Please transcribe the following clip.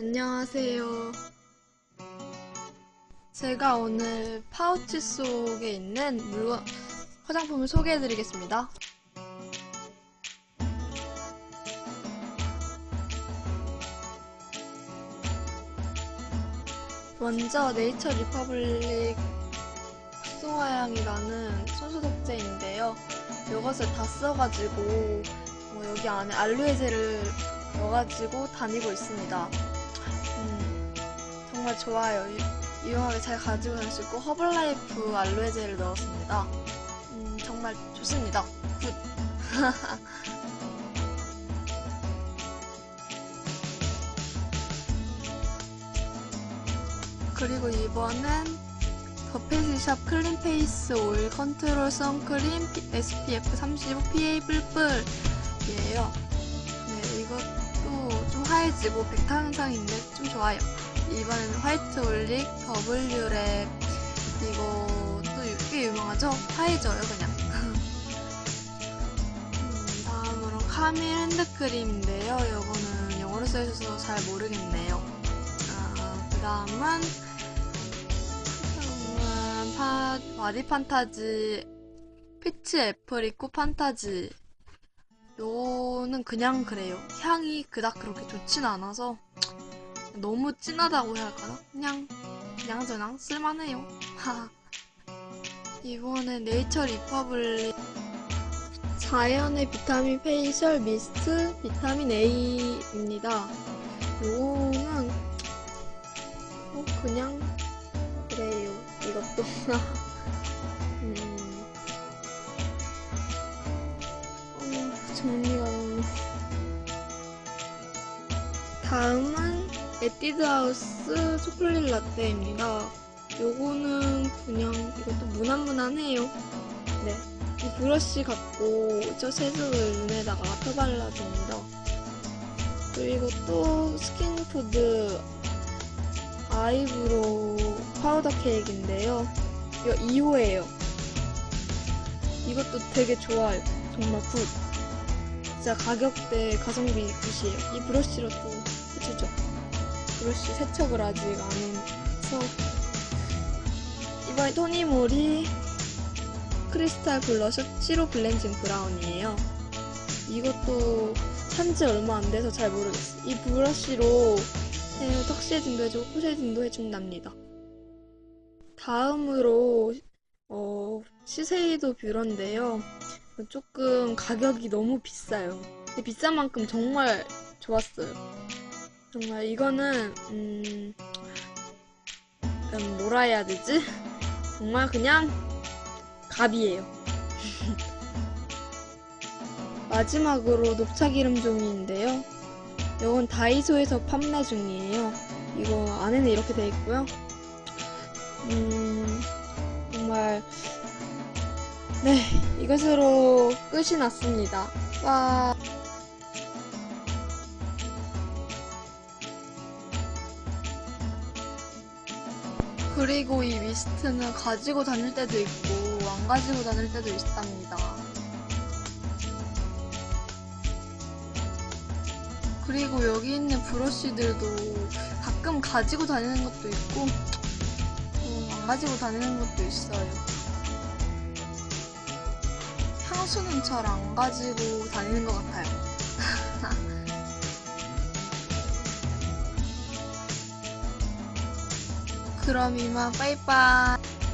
안녕하세요. 제가 오늘 파우치 속에 있는 물건, 화장품을 소개해드리겠습니다. 먼저 네이처 리퍼블릭 수화향이라는 손소독제인데요. 이것을 다 써가지고 어, 여기 안에 알로에 젤을 넣어가지고 다니고 있습니다. 음, 정말 좋아요. 유, 유용하게 잘 가지고 다닐 수 있고 허블라이프 알로에 젤을 넣었습니다. 음, 정말 좋습니다. 굿. 그리고 이번엔 더페이스샵 클린 페이스 오일 컨트롤 선크림 SPF 35 PA 뿔뿔 이에요. 네, 이것도 좀 하얘지고 백타 현상인데 좀 좋아요. 이번에는 화이트 올릭 더블유랩 이것도 유- 꽤 유명하죠? 하얘져요 그냥. 음, 다음으로 카밀 핸드크림인데요. 이거는 영어로 써있어서 잘 모르겠네요. 아, 그 다음은 음, 파, 와디 판타지 피치 애프리코 판타지 요거는 그냥 그래요. 향이 그닥 그렇게 좋진 않아서 너무 진하다고 해야 할까나? 그냥 그냥 저냥 쓸만해요. 이번에 네이처 리퍼블릭 자연의 비타민 페이셜 미스트 비타민 A입니다. 요거는 어, 그냥 그래요. 이것도 음, 어, 정리가 너무 다음은 에뛰드하우스 초콜릿 라떼입니다. 요거는 그냥 이것도 무난무난해요. 네. 이 브러쉬 갖고 저 세수를 눈에다가 펴발라줍니다. 그리고 또 스킨푸드 아이브로우 파우더 케이크인데요. 이거 2호예요. 이것도 되게 좋아요. 정말 굿. 진짜 가격대 가성비 굿이에요. 이 브러쉬로 또 해주죠. 브러쉬 세척을 아직 안 해서 이번에 토니모리 크리스탈 블러셔 시로 블렌징 브라운이에요. 이것도 산지 얼마 안 돼서 잘 모르겠어요. 이 브러쉬로 네, 턱 쉐딩도 해주고 코 쉐딩도 해준답니다. 다음으로 어, 시세이도 뷰러인데요. 조금 가격이 너무 비싸요. 근데 비싼 만큼 정말 좋았어요. 정말 이거는 음, 약간 뭐라 해야 되지? 정말 그냥 갑이에요. 마지막으로 녹차 기름 종이인데요. 이건 다이소에서 판매 중이에요. 이거 안에는 이렇게 돼 있고요. 음, 정말 네 이것으로 끝이 났습니다. 와. 그리고 이 미스트는 가지고 다닐 때도 있고 안 가지고 다닐 때도 있답니다. 그리고 여기 있는 브러쉬들도 가끔 가지고 다니는 것도 있고 어, 안 가지고 다니는 것도 있어요. 향수는 잘 안 가지고 다니는 것 같아요. 그럼 이만 빠이빠이.